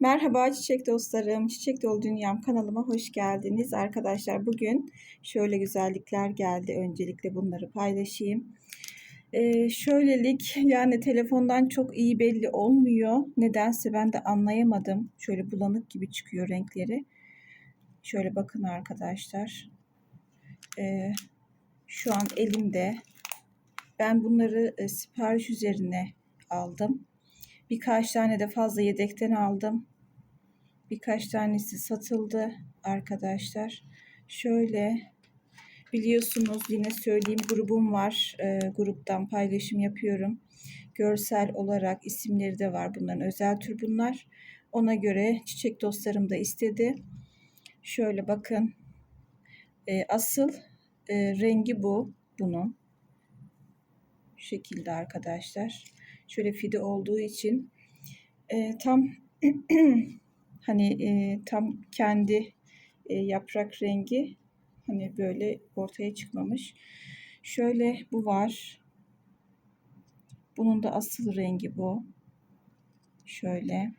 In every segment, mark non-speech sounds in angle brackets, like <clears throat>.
Merhaba çiçek dostlarım, Çiçek Dolu Dünyam kanalıma hoş geldiniz. Arkadaşlar bugün şöyle güzellikler geldi. Öncelikle bunları paylaşayım. Ee, şöylelik yani telefondan çok iyi belli olmuyor. Nedense ben de anlayamadım. Şöyle bulanık gibi çıkıyor renkleri. Şöyle bakın arkadaşlar. Ee, şu an elimde. Ben bunları e, sipariş üzerine aldım. Birkaç tane de fazla yedekten aldım. Birkaç tanesi satıldı arkadaşlar. Şöyle biliyorsunuz yine söyleyeyim grubum var. E, gruptan paylaşım yapıyorum. Görsel olarak isimleri de var. Bunların özel tür bunlar. Ona göre çiçek dostlarım da istedi. Şöyle bakın. E, asıl e, rengi bu bunun. Şu şekilde arkadaşlar. Şöyle fide olduğu için e, tam <clears throat> hani e, tam kendi e, yaprak rengi hani böyle ortaya çıkmamış. Şöyle bu var. Bunun da asıl rengi bu. Şöyle.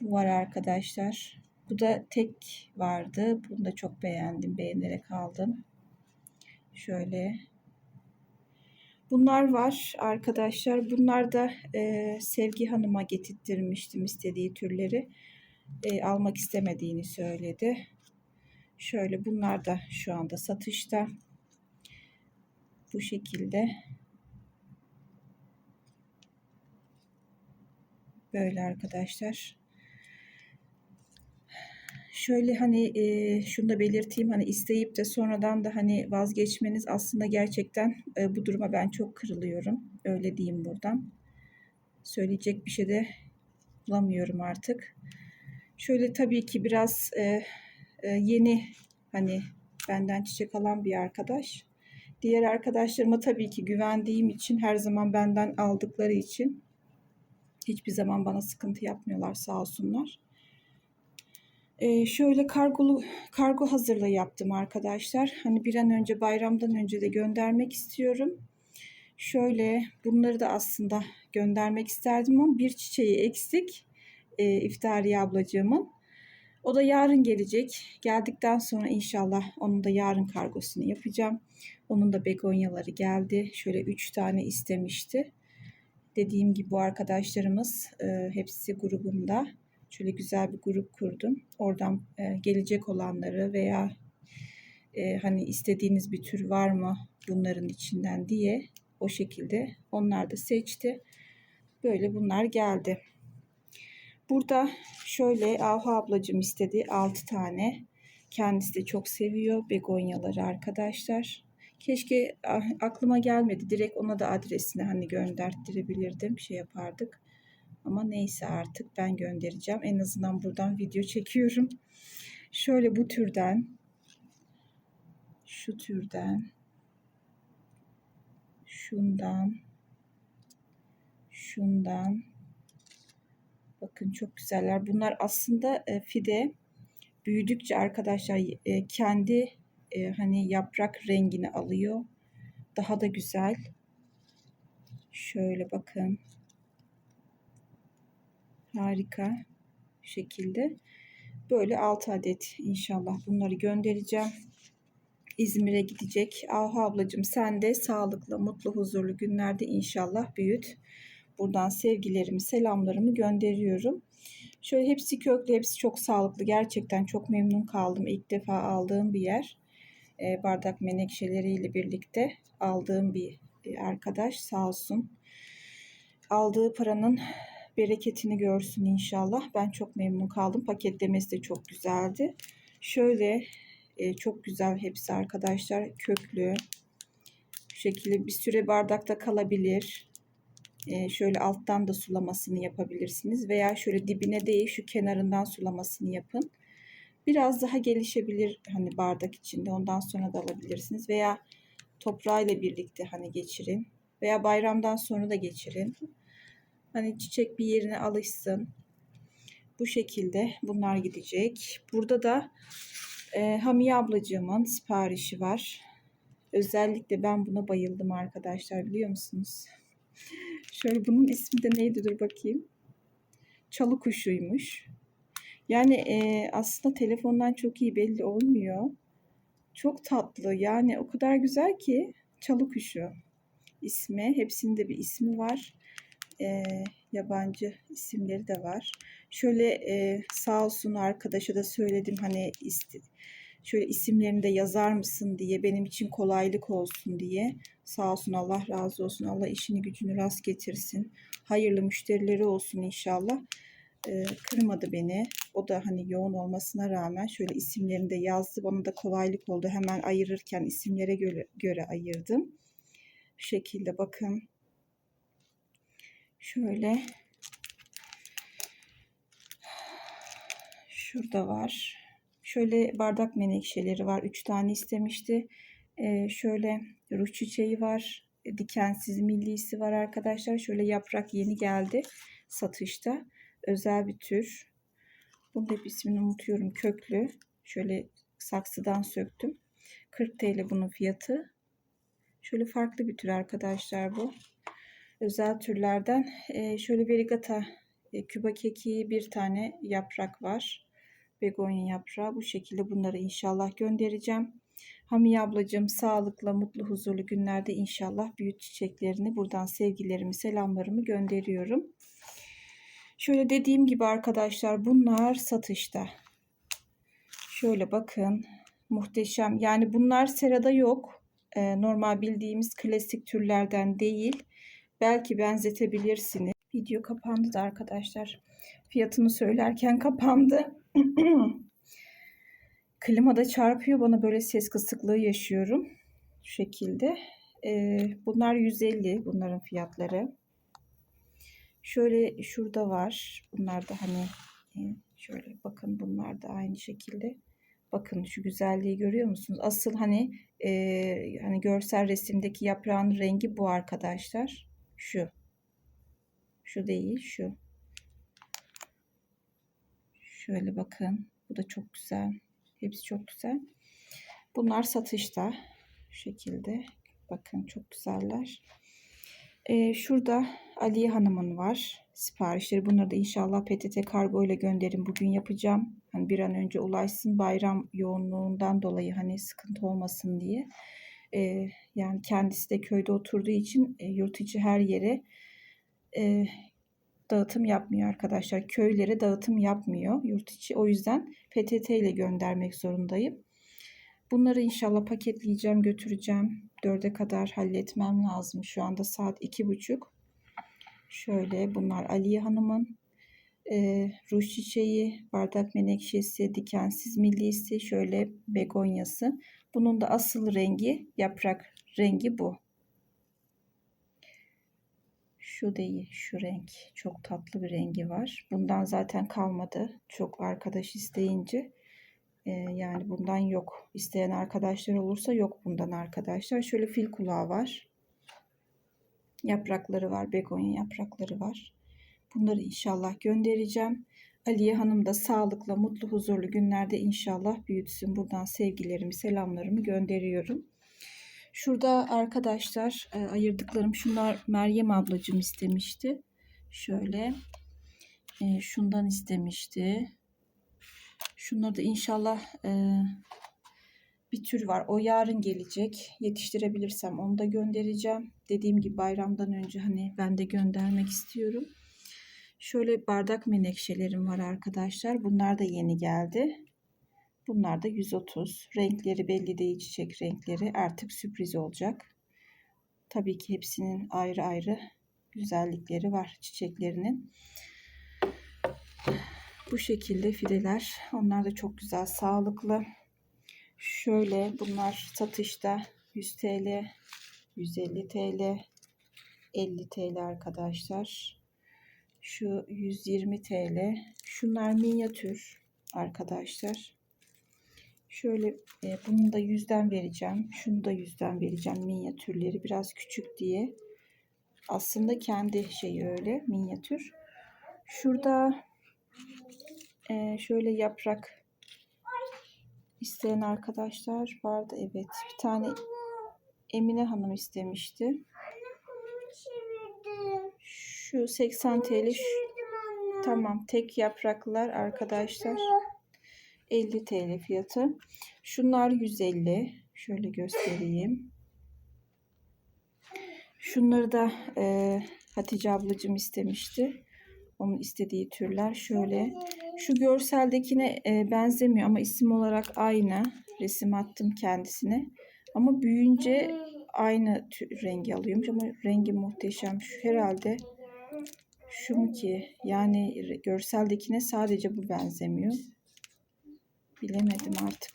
Bu var arkadaşlar. Bu da tek vardı. Bunu da çok beğendim. Beğenerek aldım. Şöyle. Bunlar var arkadaşlar. Bunlar da e, Sevgi Hanım'a getirttirmiştim istediği türleri e, almak istemediğini söyledi. Şöyle bunlar da şu anda satışta. Bu şekilde. Böyle arkadaşlar. Şöyle hani e, şunu da belirteyim hani isteyip de sonradan da hani vazgeçmeniz aslında gerçekten e, bu duruma ben çok kırılıyorum. Öyle diyeyim buradan. Söyleyecek bir şey de bulamıyorum artık. Şöyle tabii ki biraz e, e, yeni hani benden çiçek alan bir arkadaş. Diğer arkadaşlarıma tabii ki güvendiğim için her zaman benden aldıkları için hiçbir zaman bana sıkıntı yapmıyorlar sağ olsunlar. Ee, şöyle kargolu kargo hazırlığı yaptım arkadaşlar. Hani bir an önce bayramdan önce de göndermek istiyorum. Şöyle bunları da aslında göndermek isterdim ama bir çiçeği eksik e, İftariye ablacığımın. O da yarın gelecek. Geldikten sonra inşallah onun da yarın kargosunu yapacağım. Onun da begonyaları geldi. Şöyle üç tane istemişti. Dediğim gibi bu arkadaşlarımız e, hepsi grubumda. Şöyle güzel bir grup kurdum. Oradan e, gelecek olanları veya e, hani istediğiniz bir tür var mı bunların içinden diye o şekilde onlar da seçti. Böyle bunlar geldi. Burada şöyle Ahu ablacım istedi 6 tane. Kendisi de çok seviyor begonyaları arkadaşlar. Keşke ah, aklıma gelmedi. Direkt ona da adresini hani gönderttirebilirdim. Şey yapardık. Ama neyse artık ben göndereceğim. En azından buradan video çekiyorum. Şöyle bu türden şu türden şundan şundan bakın çok güzeller. Bunlar aslında e, fide büyüdükçe arkadaşlar e, kendi e, hani yaprak rengini alıyor. Daha da güzel. Şöyle bakın. Harika şekilde. Böyle 6 adet inşallah bunları göndereceğim. İzmir'e gidecek. Ahu ablacığım sen de sağlıklı, mutlu, huzurlu günlerde inşallah büyüt. Buradan sevgilerimi, selamlarımı gönderiyorum. Şöyle hepsi köklü, hepsi çok sağlıklı. Gerçekten çok memnun kaldım. İlk defa aldığım bir yer. E, bardak menekşeleriyle birlikte aldığım bir e, arkadaş sağ olsun. Aldığı paranın bereketini görsün inşallah. Ben çok memnun kaldım. Paketlemesi de çok güzeldi. Şöyle e, çok güzel hepsi arkadaşlar. Köklü. Bu şekilde bir süre bardakta kalabilir. E, şöyle alttan da sulamasını yapabilirsiniz. Veya şöyle dibine değil şu kenarından sulamasını yapın. Biraz daha gelişebilir hani bardak içinde. Ondan sonra da alabilirsiniz. Veya toprağıyla birlikte hani geçirin. Veya bayramdan sonra da geçirin. Hani çiçek bir yerine alışsın. Bu şekilde bunlar gidecek. Burada da e, Hamiye ablacığımın siparişi var. Özellikle ben buna bayıldım arkadaşlar biliyor musunuz? Şöyle bunun ismi de neydi dur bakayım. çalı kuşuymuş. Yani e, aslında telefondan çok iyi belli olmuyor. Çok tatlı yani o kadar güzel ki çalı kuşu ismi. Hepsinde bir ismi var. E, yabancı isimleri de var. Şöyle e, sağ olsun arkadaşa da söyledim hani isti, şöyle isimlerini de yazar mısın diye benim için kolaylık olsun diye. Sağ olsun Allah razı olsun. Allah işini gücünü rast getirsin. Hayırlı müşterileri olsun inşallah. Ee, kırmadı beni. O da hani yoğun olmasına rağmen şöyle isimlerini de yazdı. Bana da kolaylık oldu. Hemen ayırırken isimlere göre, göre ayırdım. Şu şekilde bakın. Şöyle. Şurada var. Şöyle bardak menekşeleri var. Üç tane istemişti. Ee, şöyle ruh çiçeği var. Dikensiz millisi var arkadaşlar. Şöyle yaprak yeni geldi satışta. Özel bir tür. Bunun hep ismini unutuyorum. Köklü. Şöyle saksıdan söktüm. 40 TL bunun fiyatı. Şöyle farklı bir tür arkadaşlar bu. Özel türlerden. Ee, şöyle verigata e, küba keki bir tane yaprak var begonya yaprağı. Bu şekilde bunları inşallah göndereceğim. Hamiye ablacığım sağlıkla, mutlu, huzurlu günlerde inşallah büyük çiçeklerini buradan sevgilerimi, selamlarımı gönderiyorum. Şöyle dediğim gibi arkadaşlar bunlar satışta. Şöyle bakın muhteşem. Yani bunlar serada yok. Ee, normal bildiğimiz klasik türlerden değil. Belki benzetebilirsiniz. Video kapandı da arkadaşlar. Fiyatını söylerken kapandı. <clears throat> Klimada çarpıyor bana böyle ses kısıklığı yaşıyorum. Şu şekilde. Ee, bunlar 150 bunların fiyatları. Şöyle şurada var. Bunlar da hani e, şöyle bakın bunlar da aynı şekilde. Bakın şu güzelliği görüyor musunuz? Asıl hani e, hani görsel resimdeki yaprağın rengi bu arkadaşlar. Şu. Şu değil şu. Şöyle bakın. Bu da çok güzel. Hepsi çok güzel. Bunlar satışta. Şu şekilde. Bakın çok güzeller. Ee, şurada Aliye Hanım'ın var. Siparişleri. Bunları da inşallah PTT kargo ile gönderin. Bugün yapacağım. Hani bir an önce ulaşsın. Bayram yoğunluğundan dolayı hani sıkıntı olmasın diye. Ee, yani kendisi de köyde oturduğu için e, yurt içi her yere e, dağıtım yapmıyor arkadaşlar. Köylere dağıtım yapmıyor yurt içi. O yüzden PTT ile göndermek zorundayım. Bunları inşallah paketleyeceğim, götüreceğim. Dörde kadar halletmem lazım. Şu anda saat iki buçuk. Şöyle bunlar Aliye Hanım'ın e, ruj çiçeği, bardak menekşesi, dikensiz millisi, şöyle begonyası. Bunun da asıl rengi, yaprak rengi bu. Şu değil, şu renk. Çok tatlı bir rengi var. Bundan zaten kalmadı. Çok arkadaş isteyince. Ee, yani bundan yok. İsteyen arkadaşlar olursa yok bundan arkadaşlar. Şöyle fil kulağı var. Yaprakları var. Begonya yaprakları var. Bunları inşallah göndereceğim. Aliye Hanım da sağlıkla, mutlu, huzurlu günlerde inşallah büyütsün. Buradan sevgilerimi, selamlarımı gönderiyorum. Şurada arkadaşlar e, ayırdıklarım şunlar Meryem ablacım istemişti. Şöyle e, şundan istemişti. Şunları da inşallah e, bir tür var. O yarın gelecek. Yetiştirebilirsem onu da göndereceğim. Dediğim gibi bayramdan önce hani ben de göndermek istiyorum. Şöyle bardak menekşelerim var arkadaşlar. Bunlar da yeni geldi. Bunlar da 130. Renkleri belli değil çiçek renkleri. Artık sürpriz olacak. Tabii ki hepsinin ayrı ayrı güzellikleri var çiçeklerinin. Bu şekilde fideler. Onlar da çok güzel, sağlıklı. Şöyle bunlar satışta 100 TL, 150 TL, 50 TL arkadaşlar. Şu 120 TL. Şunlar minyatür arkadaşlar. Şöyle e, bunu da yüzden vereceğim. Şunu da yüzden vereceğim. Minyatürleri biraz küçük diye. Aslında kendi şeyi öyle minyatür. Şurada e, şöyle yaprak isteyen arkadaşlar vardı. Evet bir tane Emine Hanım istemişti. Şu 80 TL. Şu, Tamam. Tek yapraklar arkadaşlar 50 TL fiyatı. Şunlar 150. Şöyle göstereyim. Şunları da e, Hatice ablacığım istemişti. Onun istediği türler şöyle. Şu görseldekine e, benzemiyor ama isim olarak aynı. Resim attım kendisine. Ama büyüyünce aynı rengi alıyormuş ama rengi muhteşem. Şu herhalde şu mu ki? Yani görseldekine sadece bu benzemiyor. Bilemedim artık.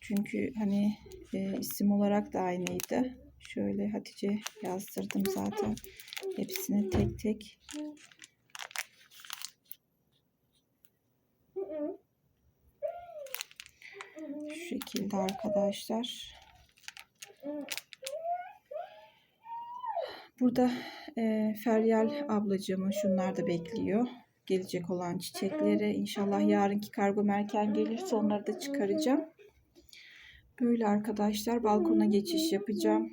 Çünkü hani e, isim olarak da aynıydı. Şöyle Hatice yazdırdım zaten. Hepsini tek tek. Şu şekilde arkadaşlar. Burada e, Feryal ablacığımın şunlar da bekliyor. Gelecek olan çiçekleri. İnşallah yarınki kargo merken gelirse onları da çıkaracağım. Böyle arkadaşlar balkona geçiş yapacağım.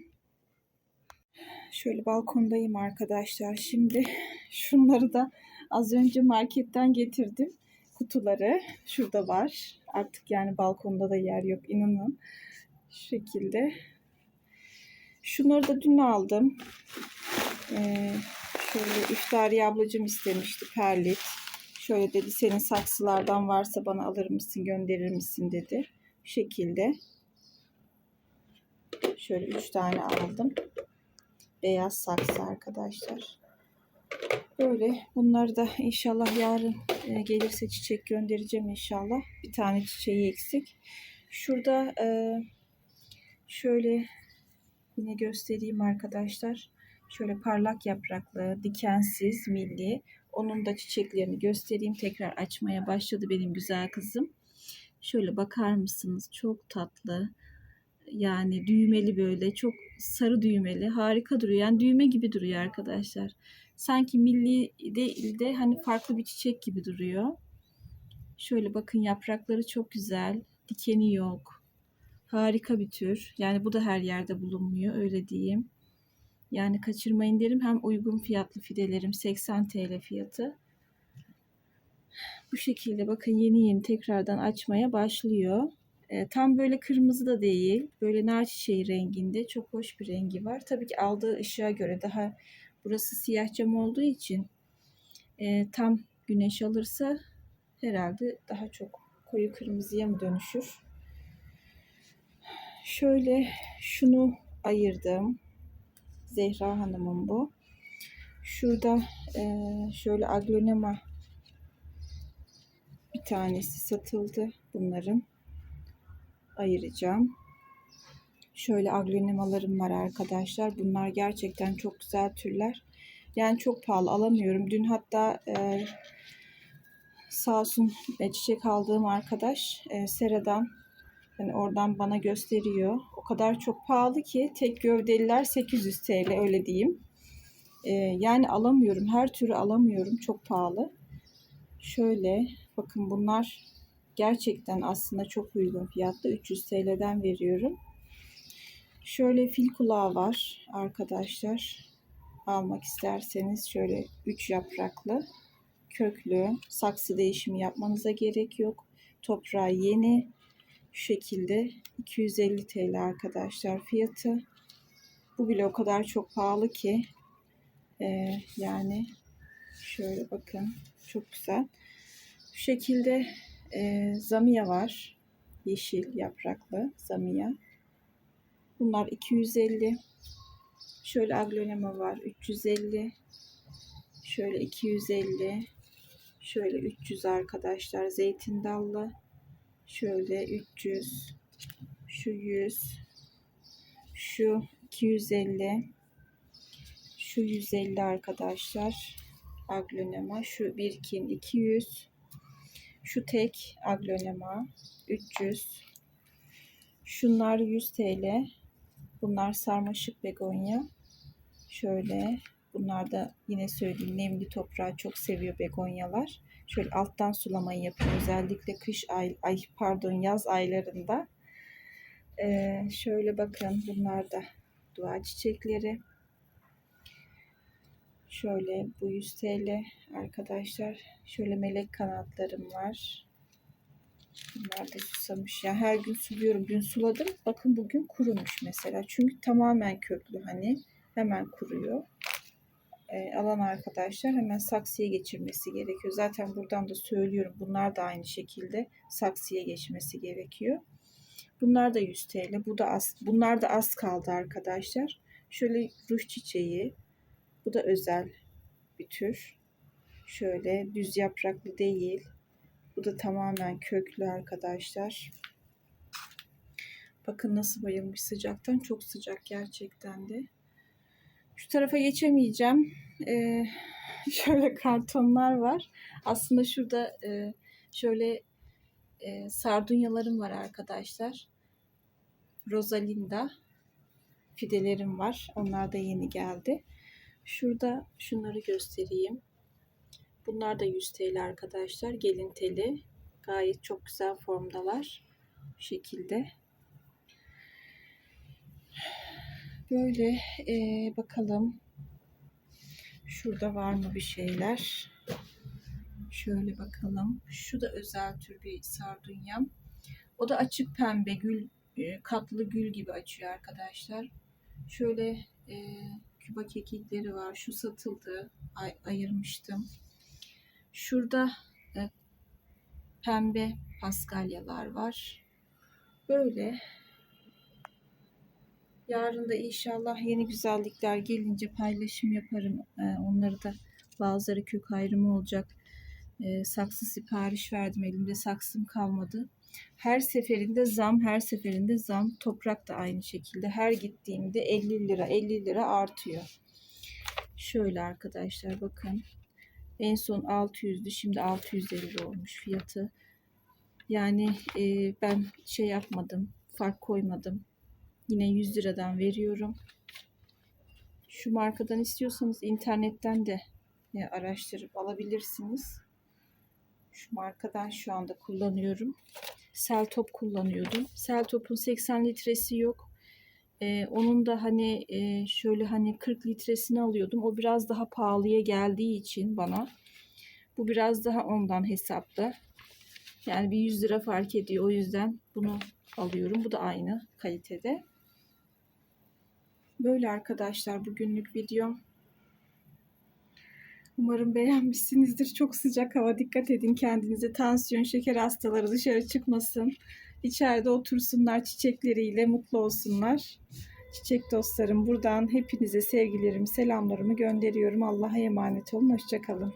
Şöyle balkondayım arkadaşlar. Şimdi <laughs> şunları da az önce marketten getirdim. Kutuları şurada var. Artık yani balkonda da yer yok inanın. Şu şekilde. Şunları da dün aldım. Ee, şöyle İftari ablacığım istemişti perlit. Şöyle dedi senin saksılardan varsa bana alır mısın gönderir misin dedi. Bu şekilde. Şöyle üç tane aldım. Beyaz saksı arkadaşlar. Böyle bunları da inşallah yarın e, gelirse çiçek göndereceğim inşallah. Bir tane çiçeği eksik. Şurada e, şöyle yine göstereyim arkadaşlar. Şöyle parlak yapraklı, dikensiz, milli. Onun da çiçeklerini göstereyim. Tekrar açmaya başladı benim güzel kızım. Şöyle bakar mısınız? Çok tatlı. Yani düğmeli böyle. Çok sarı düğmeli. Harika duruyor. Yani düğme gibi duruyor arkadaşlar. Sanki milli değil de hani farklı bir çiçek gibi duruyor. Şöyle bakın yaprakları çok güzel. Dikeni yok. Harika bir tür. Yani bu da her yerde bulunmuyor öyle diyeyim. Yani kaçırmayın derim. Hem uygun fiyatlı fidelerim 80 TL fiyatı. Bu şekilde bakın yeni yeni tekrardan açmaya başlıyor. E, tam böyle kırmızı da değil. Böyle nar çiçeği renginde. Çok hoş bir rengi var. Tabii ki aldığı ışığa göre daha burası siyah cam olduğu için e, tam güneş alırsa herhalde daha çok koyu kırmızıya mı dönüşür? Şöyle şunu ayırdım. Zehra Hanım'ın bu. Şurada e, şöyle aglonema bir tanesi satıldı. Bunların ayıracağım. Şöyle aglonemalarım var arkadaşlar. Bunlar gerçekten çok güzel türler. Yani çok pahalı alamıyorum. Dün hatta e, sağ olsun e, çiçek aldığım arkadaş e, Sera'dan yani oradan bana gösteriyor. O kadar çok pahalı ki tek gövdeliler 800 TL öyle diyeyim. E, yani alamıyorum. Her türü alamıyorum. Çok pahalı. Şöyle bakın bunlar gerçekten aslında çok uygun fiyatlı. 300 TL'den veriyorum. Şöyle fil kulağı var arkadaşlar. Almak isterseniz şöyle 3 yapraklı, köklü, saksı değişimi yapmanıza gerek yok. Toprağı yeni. Şu şekilde 250 TL arkadaşlar fiyatı. Bu bile o kadar çok pahalı ki. Ee, yani şöyle bakın çok güzel. Şu şekilde e, zamiya var. Yeşil yapraklı zamiya. Bunlar 250. Şöyle aglonema var 350. Şöyle 250. Şöyle 300 arkadaşlar zeytin dallı. Şöyle 300. Şu 100. Şu 250. Şu 150 arkadaşlar. Aglonema. Şu birkin 200. Şu tek aglonema 300. Şunlar 100 TL. Bunlar sarmaşık begonya. Şöyle bunlar da yine söyleyeyim nemli toprağı çok seviyor begonyalar. Şöyle alttan sulamayı yapıyor özellikle kış ay, ay pardon yaz aylarında. Ee, şöyle bakın bunlar da dua çiçekleri. Şöyle bu 100 TL arkadaşlar. Şöyle melek kanatlarım var. Bunlar da susamış. Ya her gün suluyorum. Dün suladım. Bakın bugün kurumuş mesela. Çünkü tamamen köklü hani. Hemen kuruyor. Ee, alan arkadaşlar hemen saksıya geçirmesi gerekiyor. Zaten buradan da söylüyorum. Bunlar da aynı şekilde saksıya geçmesi gerekiyor. Bunlar da 100 TL. Bu da az, bunlar da az kaldı arkadaşlar. Şöyle ruj çiçeği. Bu da özel bir tür. Şöyle düz yapraklı değil. Bu da tamamen köklü arkadaşlar. Bakın nasıl bayılmış sıcaktan. Çok sıcak gerçekten de. Şu tarafa geçemeyeceğim. Ee, <laughs> şöyle kartonlar var. Aslında şurada e, şöyle e, sardunyalarım var arkadaşlar. Rosalinda fidelerim var. Onlar da yeni geldi. Şurada şunları göstereyim. Bunlar da 100 TL arkadaşlar. Gelin teli. Gayet çok güzel formdalar. Bu şekilde. Böyle ee, bakalım. Şurada var mı bir şeyler? Şöyle bakalım. Şu da özel tür bir sardunyam. O da açık pembe gül e, katlı gül gibi açıyor arkadaşlar. Şöyle e, küba kekikleri var. Şu satıldı. Ay, ayırmıştım. Şurada e, pembe paskalyalar var. Böyle. Yarın da inşallah yeni güzellikler gelince paylaşım yaparım. E, onları da bazıları kök ayrımı olacak. E, saksı sipariş verdim. Elimde saksım kalmadı. Her seferinde zam, her seferinde zam. Toprak da aynı şekilde. Her gittiğimde 50 lira, 50 lira artıyor. Şöyle arkadaşlar bakın. En son 600'dü. Şimdi 650 olmuş fiyatı. Yani e, ben şey yapmadım. Fark koymadım. Yine 100 liradan veriyorum. Şu markadan istiyorsanız internetten de e, araştırıp alabilirsiniz. Şu markadan şu anda kullanıyorum. Seltop kullanıyordum. Seltop'un 80 litresi yok. Ee, onun da hani e, şöyle hani 40 litresini alıyordum. O biraz daha pahalıya geldiği için bana. Bu biraz daha ondan hesapta. Yani bir 100 lira fark ediyor. O yüzden bunu alıyorum. Bu da aynı kalitede. Böyle arkadaşlar bugünlük videom. Umarım beğenmişsinizdir. Çok sıcak hava. Dikkat edin kendinize. Tansiyon, şeker hastaları dışarı çıkmasın. İçeride otursunlar çiçekleriyle mutlu olsunlar. Çiçek dostlarım buradan hepinize sevgilerimi, selamlarımı gönderiyorum. Allah'a emanet olun. Hoşçakalın.